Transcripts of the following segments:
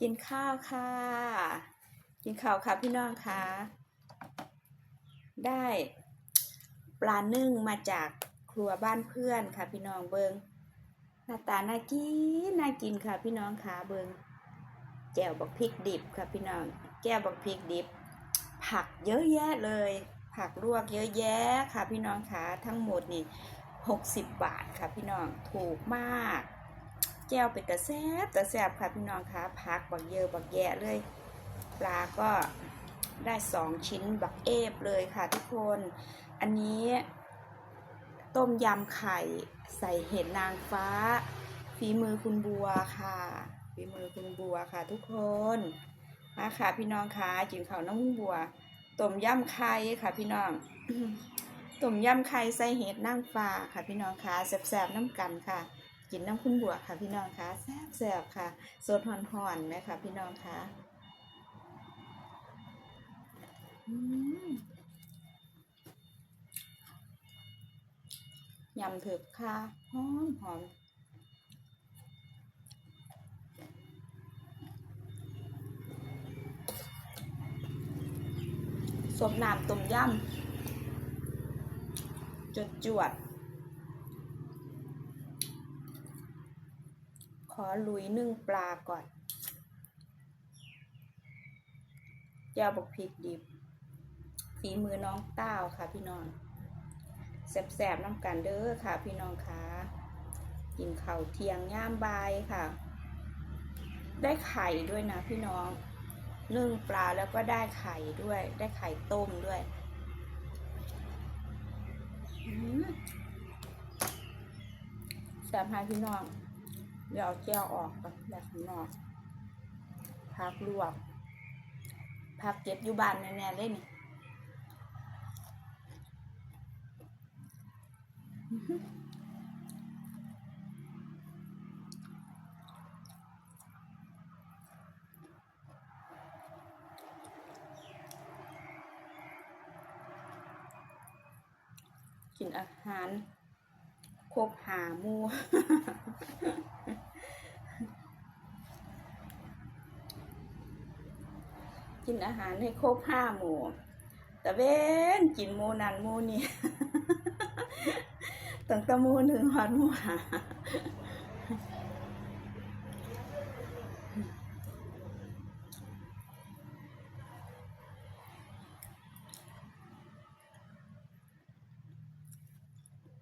กินข้าวค่ะ กินข้าวค่ะพี่น้องคะได้ปลานึ่งมาจากครัวบ้านเพื่อนค่ะพี่น้องเบิงหน้าตาน่ากินน่ากินค่ะพี่น้องค่ะเบิงแจ่วบักพริกดิบค่ะพี่น้องแจ่วบักพริกดิบ ผักเยอะแยะเลย ผักลวกเยอะแยะค่ะพี่น้องค่ะทั้งหมดนี่60บาทค่ะพี่น้องถูกมาก แก้วเป็นตะแซบตะแซบค่ะพี่น้องคะพักบักเยอะบักแยะเลย ปลาก็ได้สองชิ้นบักเอฟเลยค่ะทุกคน อันนี้ต้มยำไข่ใส่เห็ดนางฟ้า ฝีมือคุณบัวค่ะฝีมือคุณบัวค่ะ ทุกคนมาค่ะ พี่น้องคะกินข้าวน้องบัวต้มยำไข่ค่ะ พี่น้องต้มยำไข่ใส่เห็ดนางฟ้าค่ะ พี่น้องคะแซ่บๆน้ำกันค่ะ กินน้ำคุณบัวค่ะพี่น้องคะแซ่บแซ่บๆค่ะสดหอนๆไหมคะพี่น้องคะยำเถือกค่ะหอมหอมสมน้ำต้มยำจดจวด ขอลุยนึ่งปลาก่อนเจ้าบกพริกดิบ ฝีมือน้องต้าวค่ะพี่น้องแสบๆน้ำกันเด้อค่ะพี่น้องคะกินข้าวเที่ยงย่ามบายค่ะ ได้ไข่ด้วยนะพี่น้องนึ่งปลาแล้วก็ได้ไข่ด้วย ได้ไข่ต้มด้วยอืมแสบให้พี่น้อง เดี๋ยวเอาแก้วออกก่อนแบบข้างนอกพักลวกพักเก็บอยู่บ้านแน่ๆเลยนี่กินอาหารครบหามู กินอาหารให้ครบห้าหมู่แต่เว้นกินหมูนันหมูนี่ตั้งแต่หมูหนึ่งหอดหมูหา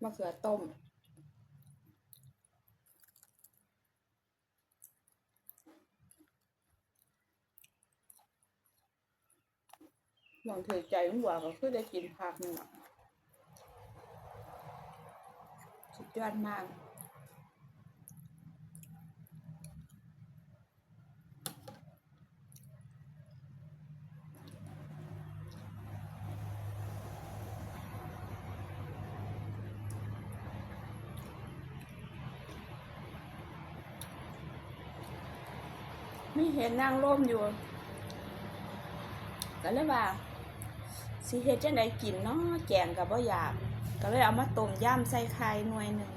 มะเขือต้ม ลองถือใจหัวก็คือได้กินผักนี่แหละสุดยอดมากไม่เห็นนางร่มอยู่ก็เลยว่า สิเฮ็ดจังไดกินเนาะแกงกับบ่อยาก ก็เลยเอามาต้มย่ำใส่ไข่หน่วยหนึ่ง